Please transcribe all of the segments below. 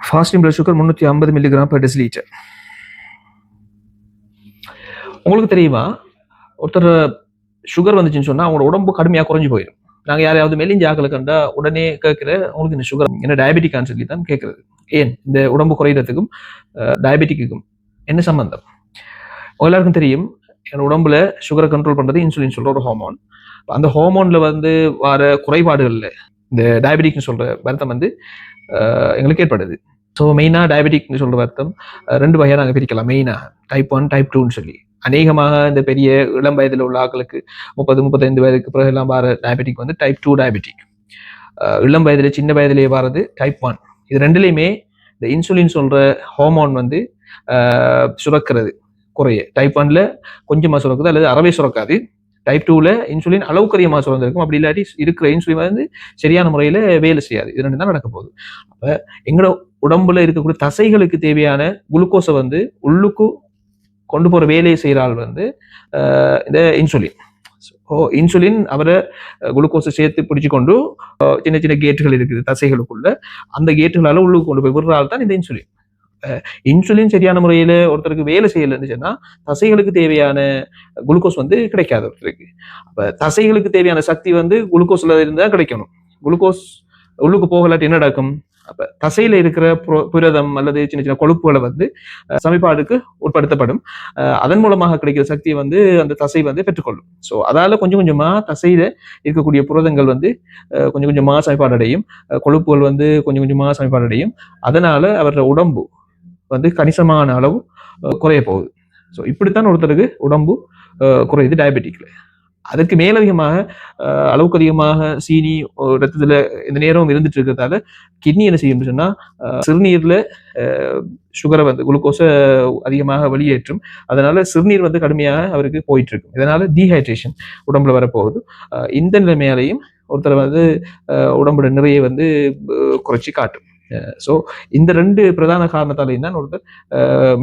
Fasting blood sugar முந்நூற்றி ஐம்பது milligram per டெசிலீட்டர் உங்களுக்கு தெரியுமா? ஒருத்தர் சுகர் வந்துச்சுன்னு சொன்னால் அவங்களோட உடம்பு கடுமையாக குறைஞ்சு போயிடும். நாங்கள் யாரையாவது மெலிஞ்சி ஆக்களை கண்டா உடனே கேட்குற உங்களுக்கு இந்த சுகர் என்ன டயபெட்டிக்கான்னு சொல்லி தான் கேட்குறது ஏன்? இந்த உடம்பு குறையிறதுக்கும் டயபெட்டிக்குக்கும் என்ன சம்பந்தம்? எல்லாருக்கும் தெரியும் என் உடம்புல சுகரை கண்ட்ரோல் பண்றது இன்சுலின் சொல்ற ஒரு ஹார்மோன் அந்த ஹார்மோனில் வந்து வர குறைபாடுகளில் இந்த டயபெட்டிக்னு சொல்கிற வருத்தம் வந்து எங்களுக்கு ஏற்படுது ஸோ மெயினாக டயபெட்டிக்னு சொல்கிற வருத்தம் ரெண்டு வகையாக நாங்கள் பிரிக்கலாம். மெயினாக டைப் ஒன் டைப் டூன்னு சொல்லி. அநேகமாக இந்த பெரிய இளம் வயதில் உள்ள ஆக்களுக்கு முப்பது முப்பத்தைந்து வயதுக்கு பிறகு எல்லாம் வர டயபெட்டிக் வந்து டைப் டூ டயபெட்டிக் இளம் வயதில் சின்ன வயதிலேயே வரது டைப் ஒன் இது ரெண்டுலேயுமே இந்த இன்சுலின் சொல்கிற ஹார்மோன் வந்து சுரக்கிறது குறைய. டைப் ஒன்ல கொஞ்சமாக சுரக்குது அல்லது அறவே சுரக்காது. டைப் டூவில் இன்சுலின் அளவுக்கு அதிகமாக சுரந்திருக்கும். அப்படி இல்லாட்டி இருக்கிற இன்சுலின் வந்து சரியான முறையில் வேலை செய்யாது. இது ரெண்டு தான் நடக்க போகுது. அப்போ எங்களோட உடம்புல இருக்கக்கூடிய தசைகளுக்கு தேவையான குளுக்கோஸை வந்து உள்ளுக்கு கொண்டு போகிற வேலையை செய்கிற ஆள் வந்து இந்த இன்சுலின் ஸோ இன்சுலின் அவரை குளுக்கோஸை சேர்த்து பிடிச்சு கொண்டு சின்ன சின்ன கேட்டுகள் இருக்குது தசைகளுக்குள்ள. அந்த கேட்டுகளால் உள்ளுக்கு கொண்டு போய் விடுறால் தான் இந்த இன்சுலின் இன்சுலின் சரியான முறையில் ஒருத்தருக்கு வேலை செய்யலைன்னு சொன்னால் தசைகளுக்கு தேவையான குளுக்கோஸ் வந்து கிடைக்காது ஒருத்தருக்கு. அப்போ தசைகளுக்கு தேவையான சக்தி வந்து குளுக்கோஸில் இருந்தால் கிடைக்கணும். குளுக்கோஸ் உள்ளுக்கு போகலாட்டி என்ன நடக்கும்? அப்போ தசையில் இருக்கிற புரதம் அல்லது சின்ன சின்ன கொழுப்புகளை வந்து சமைப்பாடுக்கு உட்படுத்தப்படும். அதன் மூலமாக கிடைக்கிற சக்தியை வந்து அந்த தசை வந்து பெற்றுக்கொள்ளும். ஸோ அதால் கொஞ்சம் கொஞ்சமாக தசையில் இருக்கக்கூடிய புரதங்கள் வந்து கொஞ்சம் கொஞ்சமாக சமைப்பாடு அடையும் கொழுப்புகள் வந்து கொஞ்சம் கொஞ்சமாக சமைப்பாடு அடையும் அதனால் அவரோட உடம்பு வந்து கணிசமான அளவு குறைய போகுது. ஸோ இப்படித்தான் ஒருத்தருக்கு உடம்பு குறையுது டயபெட்டிக்கில் அதுக்கு மேலதிகமாக அளவுக்கு அதிகமாக சீனி ரத்தத்தில் இந்த நேரம் இருந்துட்டு இருக்கிறதால கிட்னி என்ன செய்யும் சொன்னால் சிறுநீரில் சுகரை வந்து குளுக்கோஸை அதிகமாக வெளியேற்றும். அதனால சிறுநீர் வந்து கடுமையாக அவருக்கு போயிட்டு இருக்கும் இதனால டீஹைட்ரேஷன் உடம்புல வரப்போகுது. இந்த நிலைமையாலையும் ஒருத்தர் வந்து உடம்புல நிறைய வந்து குறைச்சி காட்டும். ஸோ இந்த ரெண்டு பிரதான காரணத்தாலையும் தான் ஒருத்தர்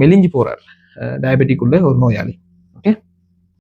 மெலிஞ்சு போறார். டயபெட்டிக் உள்ள ஒரு நோயாளி.